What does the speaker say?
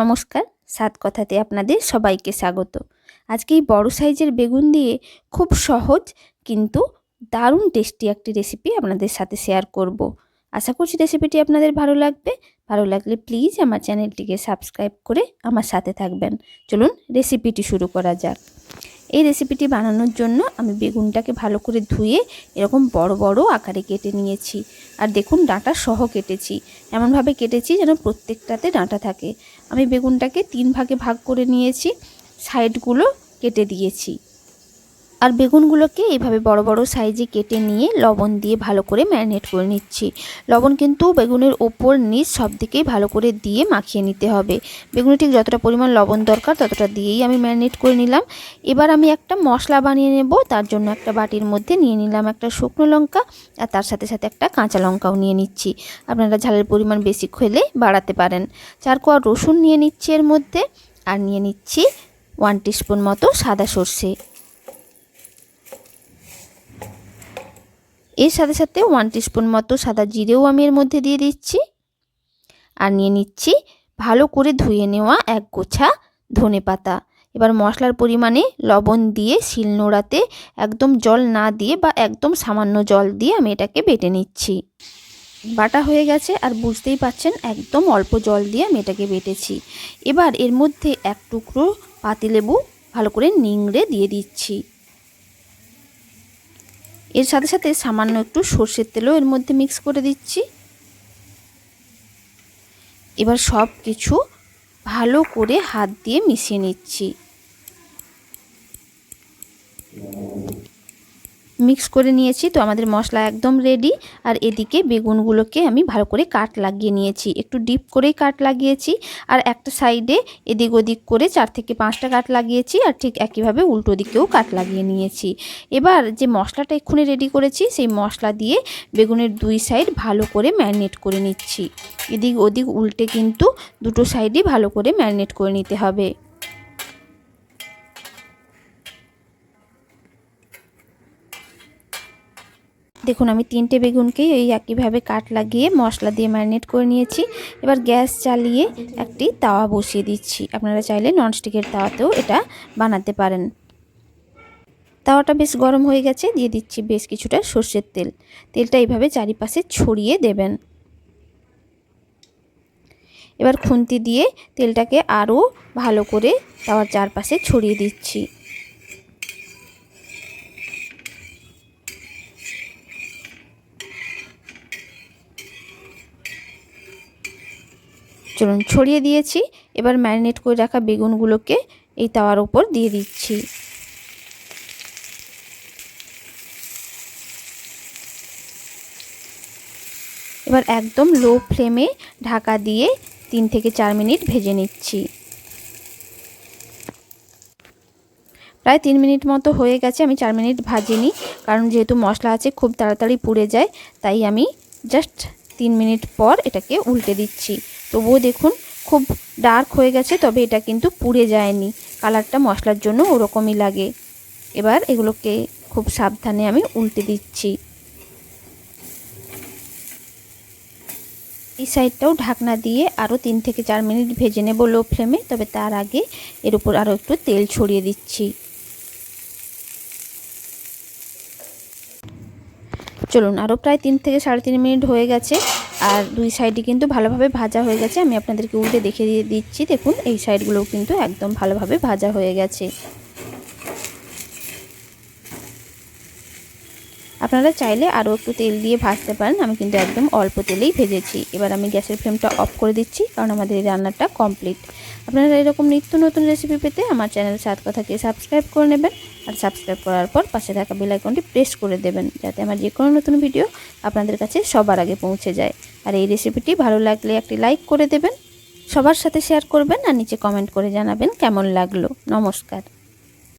নমস্কার, সাত কথাতে আপনাদের সবাইকে স্বাগত। আজকে এই বড়ো সাইজের বেগুন দিয়ে খুব সহজ কিন্তু দারুণ টেস্টি একটি রেসিপি আপনাদের সাথে শেয়ার করব। আশা করছি রেসিপিটি আপনাদের ভালো লাগবে। ভালো লাগলে প্লিজ আমার চ্যানেলটিকে সাবস্ক্রাইব করে আমার সাথে থাকবেন। চলুন রেসিপিটি শুরু করা যাক। এই রেসিপিটি বানানোর জন্য আমি বেগুনটাকে ভালো করে ধুয়ে এরকম বড় বড় আকারে কেটে নিয়েছি। আর দেখুন ডাঁটা সহ কেটেছি। এমনভাবে কেটেছি যেন প্রত্যেকটাতে ডাঁটা থাকে। আমি বেগুনটাকে তিন ভাগে ভাগ করে নিয়েছি। সাইডগুলো কেটে দিয়েছি। আর বেগুনগুলোকে এইভাবে বড় বড় সাইজে কেটে নিয়ে লবণ দিয়ে ভালো করে ম্যারিনেট করে নিচ্ছি। লবণ কিন্তু বেগুনের ওপর, নিচ সব দিকেই ভালো করে দিয়ে মাখিয়ে নিতে হবে। বেগুনে ঠিক যতটা পরিমাণ লবণ দরকার ততটা দিয়েই আমি ম্যারিনেট করে নিলাম। এবার আমি একটা মশলা বানিয়ে নেব, তার জন্য একটা বাটির মধ্যে নিয়ে নিলাম একটা শুকনো লঙ্কা আর তার সাথে সাথে একটা কাঁচা লঙ্কাও নিয়ে নিচ্ছি। আপনারা ঝালের পরিমাণ বেশি খেলে বাড়াতে পারেন। চার কোয়া রসুন নিয়ে নিচ্ছি এর মধ্যে আর নিয়ে নিচ্ছি ওয়ান টিস্পুন মতো সাদা সর্ষে। এর সাথে সাথে ওয়ান টিস্পুন মতো সাদা জিরেও আমি এর মধ্যে দিয়ে দিচ্ছি। আর নিয়ে নিচ্ছি ভালো করে ধুয়ে নেওয়া এক গোছা ধনে পাতা। এবার মশলার পরিমাণে লবণ দিয়ে শিল নোড়াতে একদম জল না দিয়ে বা একদম সামান্য জল দিয়ে আমি এটাকে বেটে নিচ্ছি। বাটা হয়ে গেছে আর বুঝতেই পাচ্ছেন একদম অল্প জল দিয়ে আমি এটাকে বেটেছি। এবার এর মধ্যে এক টুকরো পাতিলেবু ভালো করে নিংড়ে দিয়ে দিচ্ছি। এর সাথে সাথে সামান্য একটু সর্ষের তেলও এর মধ্যে মিক্স করে দিচ্ছি। এবার সব কিছু ভালো করে হাত দিয়ে মিশিয়ে নিচ্ছি। মিক্স করে নিয়েছি। তো আমাদের মশলা একদম রেডি আর এদিকে বেগুনগুলোকে আমি ভালো করে কাট লাগিয়ে নিয়েছি। একটু ডিপ করেই কাট লাগিয়েছি। আর একটা সাইডে এদিক ওদিক করে চার থেকে পাঁচটা কাট লাগিয়েছি। আর ঠিক একইভাবে উল্টো দিকেও কাট লাগিয়ে নিয়েছি। এবার যে মশলাটা এক্ষুনি রেডি করেছি, সেই মশলা দিয়ে বেগুনের দুই সাইড ভালো করে ম্যারিনেট করে নিচ্ছি। এদিক ওদিক উল্টে কিন্তু দুটো সাইডই ভালো করে ম্যারিনেট করে নিতে হবে। দেখুন, আমি তিনটে বেগুনকেই এই একইভাবে কাট লাগিয়ে মশলা দিয়ে ম্যারিনেট করে নিয়েছি। এবার গ্যাস চালিয়ে একটি তাওয়া বসিয়ে দিচ্ছি। আপনারা চাইলে ননস্টিকের তাওয়াতেও এটা বানাতে পারেন। তাওয়াটা বেশ গরম হয়ে গেছে, দিয়ে দিচ্ছি বেশ কিছুটা সর্ষের তেল। তেলটা এইভাবে চারিপাশে ছড়িয়ে দেবেন। এবার খুন্তি দিয়ে তেলটাকে আরও ভালো করে তাওয়ার চারপাশে ছড়িয়ে দিচ্ছি। চলুন ছড়িয়ে দিয়েছি। এবার ম্যারিনেট করে রাখা বেগুনগুলোকে এই তাওয়ার ওপর দিয়ে দিচ্ছি। এবার একদম লো ফ্লেমে ঢাকা দিয়ে তিন থেকে চার মিনিট ভেজে নিচ্ছি। প্রায় তিন মিনিট মতো হয়ে গেছে, আমি চার মিনিট ভাজিনি, কারণ যেহেতু মশলা আছে, খুব তাড়াতাড়ি পুড়ে যায়, তাই আমি জাস্ট তিন মিনিট পর এটাকে উল্টে দিচ্ছি। তবুও দেখুন, খুব ডার্ক হয়ে গেছে, তবে এটা কিন্তু পুড়ে যায়নি। কালারটা মশলার জন্য ওরকমই লাগে। এবার এগুলোকে খুব সাবধানে আমি উল্টে দিচ্ছি। এই সাইডটাও ঢাকনা দিয়ে আরও তিন থেকে চার মিনিট ভেজে নেব লো ফ্লেমে, তবে তার আগে এর উপর আরও একটু তেল ছড়িয়ে দিচ্ছি। চলুন আরও প্রায় তিন থেকে সাড়ে তিন মিনিট হয়ে গেছে, আর দুই সাইডে কিন্তু ভালোভাবে ভাজা হয়ে গেছে। আমি আপনাদেরকে উল্টে দেখে দিয়ে দিচ্ছি, দেখুন, এই সাইডগুলোও কিন্তু একদম ভালোভাবে ভাজা হয়ে গেছে। আপনারা চাইলে আরও একটু তেল দিয়ে ভাজতে পারেন। আমি কিন্তু একদম অল্প তেলেই ভেজেছি। এবার আমি গ্যাসের ফ্লেমটা অফ করে দিচ্ছি, কারণ আমাদের এই রান্নাটা কমপ্লিট। আপনারা এরকম নিত্য নতুন রেসিপি পেতে আমার চ্যানেল সাত কথাকে সাবস্ক্রাইব করে নেবেন আর সাবস্ক্রাইব করার পর পাশে থাকা বেলাইকনটি প্রেস করে দেবেন, যাতে আমার যে কোনো নতুন ভিডিও আপনাদের কাছে সবার আগে পৌঁছে যায়। আর এই রেসিপিটি ভালো লাগলে একটি লাইক করে দেবেন, সবার সাথে শেয়ার করবেন আর নিচে কমেন্ট করে জানাবেন কেমন লাগল। নমস্কার।